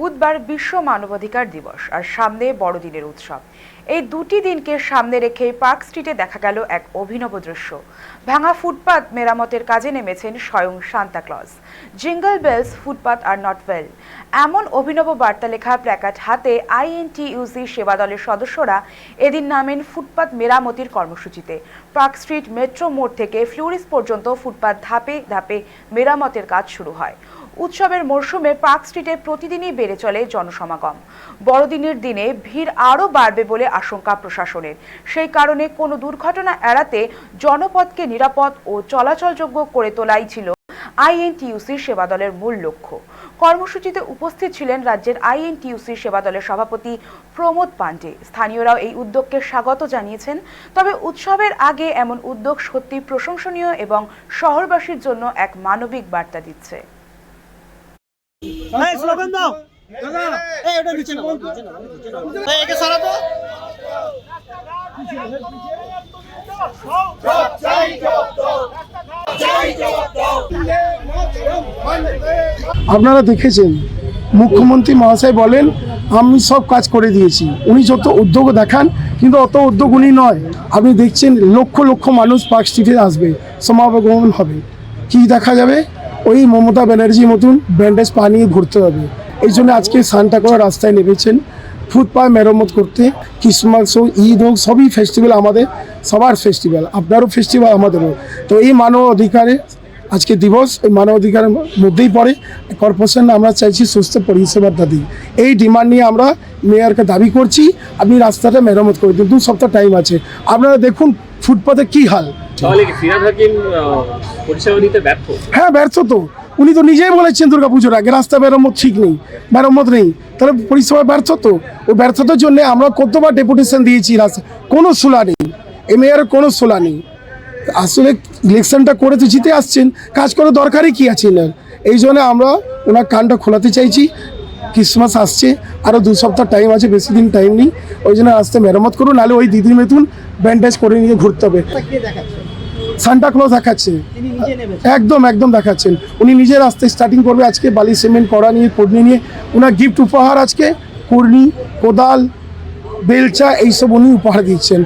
বুধবার বিশ্ব মানবাধিকার দিবস আর সামনে বড়দিনের উৎসব। এই দুটি দিনকে সামনে রেখে পার্ক স্ট্রিটে দেখা গেল এক অভিনব দৃশ্য। ভাঙা ফুটপাত মেরামতের কাজে নেমেছেন স্বয়ং Santa Claus. Jingle bells footpath R not well. এমন অভিনব বার্তা লেখা প্ল্যাকার্ড হাতে আইএনটিইউসি সেবা দলের সদস্যরা এদিন নামেন ফুটপাত মেরামতির কর্মসূচিতে। পার্ক স্ট্রিট মেট্রো মোড় থেকে ফ্লুরিস পর্যন্ত ফুটপাত ধাপে ধাপে মেরামতের কাজ শুরু হয়। উৎসবের মরশুমে পার্ক স্ট্রিটে প্রতিদিনই বেড়ে চলে জনসমাগম। বড়দিনের দিনে ভিড় আরও বাড়বে বলে আশঙ্কা প্রশাসনের। সেই কারণে কোনো দুর্ঘটনা এড়াতে জনপথকে নিরাপদ ও চলাচলযোগ্য করে তোলাই ছিল আইএনটিইউসি সেবা দলের মূল লক্ষ্য। কর্মসূচিতে উপস্থিত ছিলেন রাজ্যের আইএনটিউসির সেবা দলের সভাপতি প্রমোদ পাণ্ডে। স্থানীয়রাও এই উদ্যোগকে স্বাগত জানিয়েছেন। তবে উৎসবের আগে এমন উদ্যোগ সত্যি প্রশংসনীয় এবং শহরবাসীর জন্য এক মানবিক বার্তা দিচ্ছে। এই স্লোগান দাও। এই এটা নিচে নাও এই একে সরাতো আপনারা দেখেছেন মুখ্যমন্ত্রী মহাশয় বলেন আমি সব কাজ করে দিয়েছি। উনি যত উদ্যোগ দেখান কিন্তু অত উদ্যোগ উনি নয়। আপনি দেখছেন লক্ষ লক্ষ মানুষ পার্ক স্ট্রিটে আসবে সমাগমন হবে। কি দেখা যাবে? ওই মমতা ব্যানার্জির মতন ব্যান্ডেজ পা নিয়ে ঘুরতে হবে। এই জন্য আজকে সান্টা করে রাস্তায় নেমেছেন। ফুটপাথ মেরামত করতে ক্রিসমাস হোক, ঈদ হোক, সবই ফেস্টিভ্যাল আমাদের, সবার ফেস্টিভ্যাল আপনারও ফেস্টিভ্যাল আমাদেরও। তো এই মানব অধিকারে আজকে দিবস, এই মানব অধিকারের মধ্যেই পড়ে। কর্পোরেশন, আমরা চাইছি সুস্থ পরিষেবার দাবি এই ডিমান্ড নিয়ে আমরা মেয়রকে দাবি করছি, আপনি রাস্তাটা মেরামত করে দিন। দু সপ্তাহ টাইম আছে। আপনারা দেখুন ফুটপাথে কি হাল। হ্যাঁ ব্যর্থ তো। উনি তো নিজেই বলেছেন দুর্গা পুজোর আগে রাস্তা মেরামত ঠিক নেই মেরামত নেই। তাহলে পরিষেবা ব্যর্থ তো? ওই ব্যর্থতার জন্য আমরা কতবার ডেপুটেশন দিয়েছি রাস্তা কোনো সোলা নেই। এ মেয়রের কোনো সোলা নেই। আসলে ইলেকশনটা করে তো জিতে আসছেন। কাজ করার দরকারই কি আছে এনার? এই জন্য আমরা ওনার কানটা খোলাতে চাইছি। ক্রিসমাস আসছে আরও দু সপ্তাহ টাইম আছে বেশি দিন টাইম নেই। ওই জন্য আসতে মেরামত করুন নাহলে ওই দিদি মেতুন ব্যান্ডেজ করে নিয়ে ঘুরতে হবে। কে দেখাচ্ছে। একদম একদম দেখাচ্ছেন। উনি নিজের আসতে স্টার্টিং করবে আজকে বালি সিমেন্ট করা নিয়ে কর্নি নিয়ে। ওনার গিফট উপহার আজকে কর্নি কোদাল বেলচা এইসব উনি উপহার দিচ্ছেন।